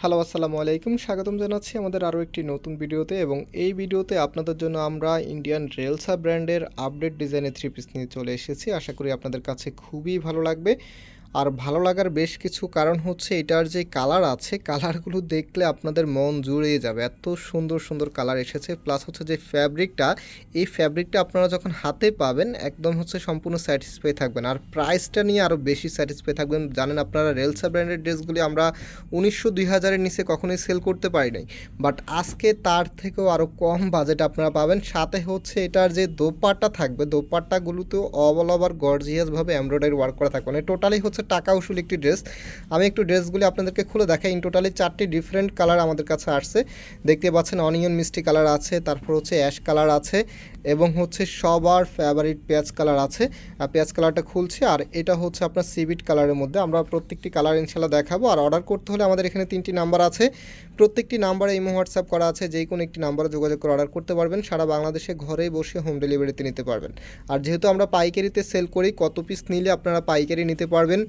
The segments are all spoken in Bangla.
হ্যালো আসসালামু আলাইকুম। স্বাগতম জানাচ্ছি আমাদের আরও একটি নতুন ভিডিওতে এবং এই ভিডিওতে আপনাদের জন্য আমরা ইন্ডিয়ান রেলসা ব্র্যান্ডের আপডেট ডিজাইনের থ্রি পিস নিয়ে চলে এসেছি। আশা করি আপনাদের কাছে খুবই ভালো লাগবে। আর ভালো লাগার বেশ কিছু কারণ হচ্ছে এটার যে কালার আছে কালারগুলো দেখলে আপনাদের মন জুড়িয়ে যাবে। এত সুন্দর সুন্দর কালার এসেছে। প্লাস হচ্ছে যে ফ্যাব্রিকটা এই ফ্যাব্রিকটা আপনারা যখন হাতে পাবেন, একদম হচ্ছে সম্পূর্ণ স্যাটিসফাই থাকবেন। আর প্রাইসটা নিয়ে আরও বেশি স্যাটিসফাই থাকবেন। জানেন আপনারা রেলসা ব্র্যান্ডের ড্রেসগুলি আমরা উনিশশো দুই হাজারের নিচে কখনোই সেল করতে পারি নাই। বাট আজকে তার থেকেও আরও কম বাজেট আপনারা পাবেন। সাথে হচ্ছে এটার যে দোপাট্টা থাকবে, দোপাট্টাগুলোতেও অল ওভার গর্জিয়াসভাবে এমব্রয়ডারি ওয়ার্ক করা থাকবে। মানে টোটালি হচ্ছে টাকা উসুল একটি ড্রেস আমি একটু ড্রেসগুলি আপনাদেরকে খুলে দেখাই। ইন টোটালি চারটি ডিফারেন্ট কালার আমাদের কাছে আসছে। দেখতে পাচ্ছেন অনিয়ন মিষ্টি কালার আছে, তারপর হচ্ছে অ্যাশ কালার আছে এবং হচ্ছে সবার ফেভারিট পেঁয়াজ কালার আছে। আর পেঁয়াজ কালারটা খুলছে আর এটা হচ্ছে আপনার সিভিট কালারের মধ্যে। আমরা প্রত্যেকটি কালার ইনশাল্লাহ দেখাবো। আর অর্ডার করতে হলে আমাদের এখানে তিনটি নাম্বার আছে। প্রত্যেকটি নাম্বারে ইমো হোয়াটসঅ্যাপ করা আছে। যেই কোনো একটি নাম্বারে যোগাযোগ করে অর্ডার করতে পারবেন। সারা বাংলাদেশে ঘরে বসে হোম ডেলিভারিতে নিতে পারবেন। আর যেহেতু আমরা পাইকারিতে সেল করি, কত পিস নিলে আপনারা পাইকারি নিতে পারবেন।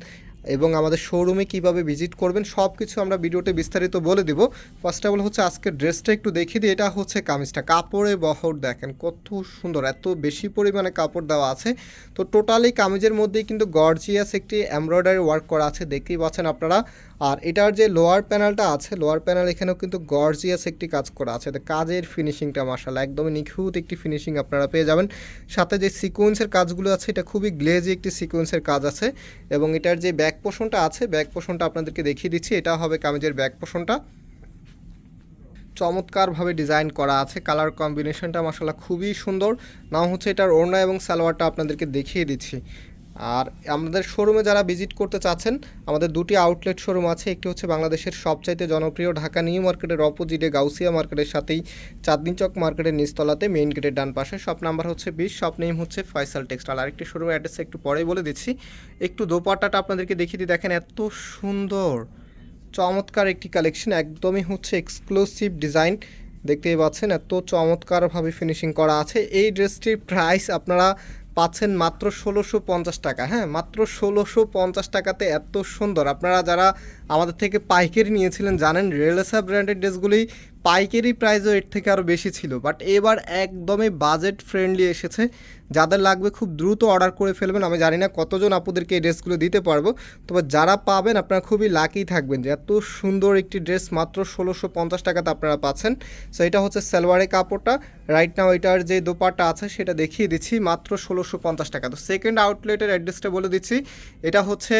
এবং আমাদের শোরুমে কীভাবে ভিজিট করবেন সব কিছু আমরা ভিডিওতে বিস্তারিত বলে দিব। ফার্স্ট অফ অল হচ্ছে আজকে ড্রেসটা একটু দেখিয়ে দিই, এটা হচ্ছে কামিজটা। কাপড়ে বহর দেখেন, কত সুন্দর, এত বেশি পরিমাণে কাপড় দেওয়া আছে। তো টোটালি কামিজের মধ্যেই কিন্তু গর্জিয়াস একটি এমব্রয়ডারি ওয়ার্ক করা আছে, দেখতেই পাচ্ছেন আপনারা। আর এটার যে লোয়ার প্যানেলটা আছে লোয়ার প্যানেল এখানেও কিন্তু গর্জিয়াস একটি কাজ করা আছে। কাজের ফিনিশিংটা মাসাল্লাহ একদমই নিখুঁত একটি ফিনিশিং আপনারা পেয়ে যাবেন। সাথে যে সিকোয়েন্সের কাজগুলো আছে, এটা খুবই গ্লেজি একটি সিকোয়েন্সের কাজ আছে এবং এটার যে ব্যাক পোষণটা আছে ব্যাক পোষণটা আপনাদেরকে দেখিয়ে দিচ্ছি। এটা হবে কামিজের ব্যাক পোষণটা চমৎকারভাবে ডিজাইন করা আছে। কালার কম্বিনেশনটা মশলা খুবই সুন্দর। নাম হচ্ছে এটার ওড়না এবং সালোয়ারটা আপনাদেরকে দেখিয়ে দিচ্ছি। আর আমাদের শোরুমে যারা ভিজিট করতে চাচ্ছেন, আমাদের দুটি আউটলেট শোরুম আছে। একটি হচ্ছে বাংলাদেশের সবচাইতে জনপ্রিয় ঢাকা নিউ মার্কেটের অপোজিটে গাউসিয়া মার্কেটের সাথেই চাঁদনি চক মার্কেটের নিচতলাতে মেইন গেটের ডান পাশে। শপ নাম্বার হচ্ছে বিশ শপ নেম হচ্ছে ফয়সাল টেক্সটাইল আরেকটি শোরুমের অ্যাড্রেস একটু পরেই বলে দিচ্ছি। একটু দোপাট্টাটা আপনাদেরকে দেখিয়ে দিই। দেখেন এত সুন্দর, চমৎকার একটি কালেকশন একদমই হচ্ছে এক্সক্লুসিভ ডিজাইন দেখতেই পাচ্ছেন এত চমৎকারভাবে ফিনিশিং করা আছে। এই ড্রেসটির প্রাইস আপনারা পাচ্ছেন মাত্র ষোলোশো পঞ্চাশ টাকা। হ্যাঁ মাত্র ষোলোশো পঞ্চাশ টাকাতে এত সুন্দর। আপনারা যারা আমাদের থেকে পাইকারি নিয়েছিলেন, জানেন রেলেসা ব্র্যান্ডের ড্রেসগুলি পাইকারি প্রাইসও এর থেকে আরও বেশি ছিল বাট এবার একদমই বাজেট ফ্রেন্ডলি এসেছে। যাদের লাগবে খুব দ্রুত অর্ডার করে ফেলবেন, আমি জানি না কতজন আপনাদেরকে এই ড্রেসগুলো দিতে পারব, তবে যারা পাবেন আপনারা খুবই লাকি থাকবেন যে এত সুন্দর একটি ড্রেস মাত্র ষোলোশো পঞ্চাশ টাকাতে আপনারা পাচ্ছেন। সো এটা হচ্ছে সালোয়ারের কাপড়টা। রাইট নাও এটার যে দোপাটা আছে, সেটা দেখিয়ে দিচ্ছি, মাত্র ষোলোশো পঞ্চাশ টাকা। তো সেকেন্ড আউটলেটের অ্যাড্রেসটা বলে দিচ্ছি। এটা হচ্ছে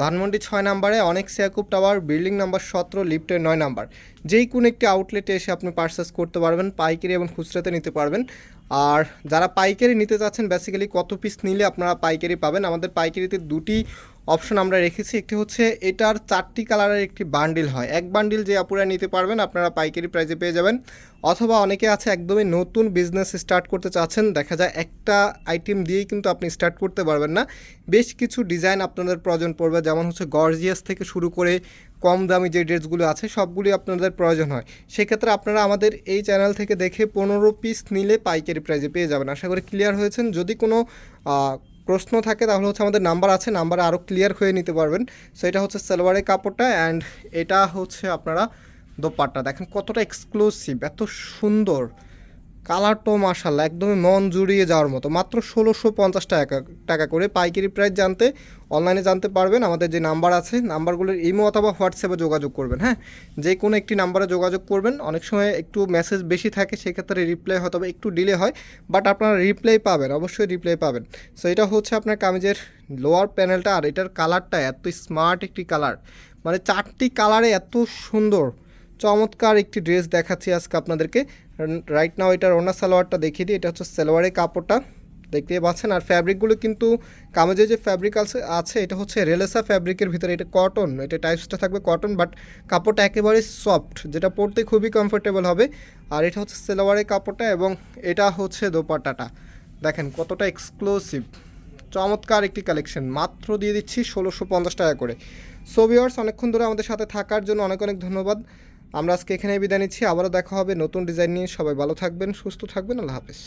ধানমন্ডি ছয় নাম্বারে, অনেক সিয়াকুব টাওয়ার, বিল্ডিং নাম্বার সতেরো, লিফটের নয় নাম্বার। যেই কোনো একটি আউটলেটে এসে আপনি পার্সেস করতে পারবেন, পাইকারি এবং খুচরাতে নিতে পারবেন। আর যারা পাইকারি নিতে চাচ্ছেন বেসিক্যালি কত পিস নিলে আপনারা পাইকারি পাবেন। আমাদের পাইকারিতে দুটি অপশন আমরা রেখেছি, একটি হচ্ছে এটার চারটি কালারের একটি বান্ডিল হয়। এক বান্ডিল যে আপুরা নিতে পারবেন, আপনারা পাইকারি প্রাইসে পেয়ে যাবেন। অথবা অনেকে আছে একদমই নতুন বিজনেস স্টার্ট করতে চাচ্ছেন, দেখা যায় একটা আইটেম দিয়েই কিন্তু আপনি স্টার্ট করতে পারবেন না। বেশ কিছু ডিজাইন আপনাদের প্রয়োজন পড়বে, যেমন হচ্ছে গর্জিয়াস থেকে শুরু করে কম দামি যে ড্রেসগুলো আছে, সবগুলি আপনাদের প্রয়োজন হয়। সেক্ষেত্রে আপনারা আমাদের এই চ্যানেল থেকে দেখে পনেরো পিস নিলে পাইকারি প্রাইজে পেয়ে যাবেন। আশা করি ক্লিয়ার হয়েছেন। যদি কোনো প্রশ্ন থাকে, তাহলে হচ্ছে আমাদের নাম্বার আছে, নাম্বারে আরও ক্লিয়ার হয়ে নিতে পারবেন। সো এটা হচ্ছে সালোয়ারের কাপড়টা অ্যান্ড এটা হচ্ছে আপনারা দোপাট্টা। দেখেন কতটা এক্সক্লুসিভ এত সুন্দর। কালারটাও মার্শাল্লাহ একদমই মন জুড়িয়ে যাওয়ার মতো। মাত্র ষোলোশো পঞ্চাশ টাকা টাকা করে পাইকারি প্রাইস জানতে অনলাইনে জানতে পারবেন। আমাদের যে নাম্বার আছে নাম্বারগুলোর ইমো অথবা হোয়াটসঅ্যাপে যোগাযোগ করবেন হ্যাঁ? যে কোনো একটি নাম্বারে যোগাযোগ করবেন। অনেক সময় একটু মেসেজ বেশি থাকে, সেক্ষেত্রে রিপ্লাই হয়তো একটু ডিলে হয় বাট আপনারা রিপ্লাই পাবেন, অবশ্যই রিপ্লাই পাবেন। সো এটা হচ্ছে আপনার কামিজের লোয়ার প্যানেলটা আর এটার কালারটা এত স্মার্ট একটি কালার মানে চারটি কালারে এত সুন্দর, চমৎকার একটি ড্রেস দেখাচ্ছি আজকে আপনাদেরকে। রাইট নাও এটার ওনা সালোয়ারটা দেখিয়ে দিই, এটা হচ্ছে সালোয়ারের কাপড়টা। দেখতে পাচ্ছেন, আর ফ্যাব্রিকগুলো কিন্তু কামেজে যে ফ্যাব্রিক আছে আছে, এটা হচ্ছে রেলেসা ফ্যাব্রিকের ভিতরে, এটা কটন এটা টাইপসটা থাকবে কটন বাট কাপড়টা একেবারে সফট যেটা পরতে খুবই কমফোর্টেবল হবে। আর এটা হচ্ছে সেলোয়ারের কাপড়টা এবং এটা হচ্ছে দোপাট্টাটা। দেখেন কতটা এক্সক্লুসিভ চমৎকার একটি কালেকশন মাত্র দিয়ে দিচ্ছি ষোলোশো পঞ্চাশ টাকা করে। সো ভিওয়ার্স অনেকক্ষণ ধরে আমাদের সাথে থাকার জন্য অনেক অনেক ধন্যবাদ। আমরা আজকে এখানে বিদায় নিচ্ছি। আবারও দেখা হবে নতুন ডিজাইন নিয়ে। সবাই ভালো থাকবেন, সুস্থ থাকবেন। আল্লাহ হাফেজ।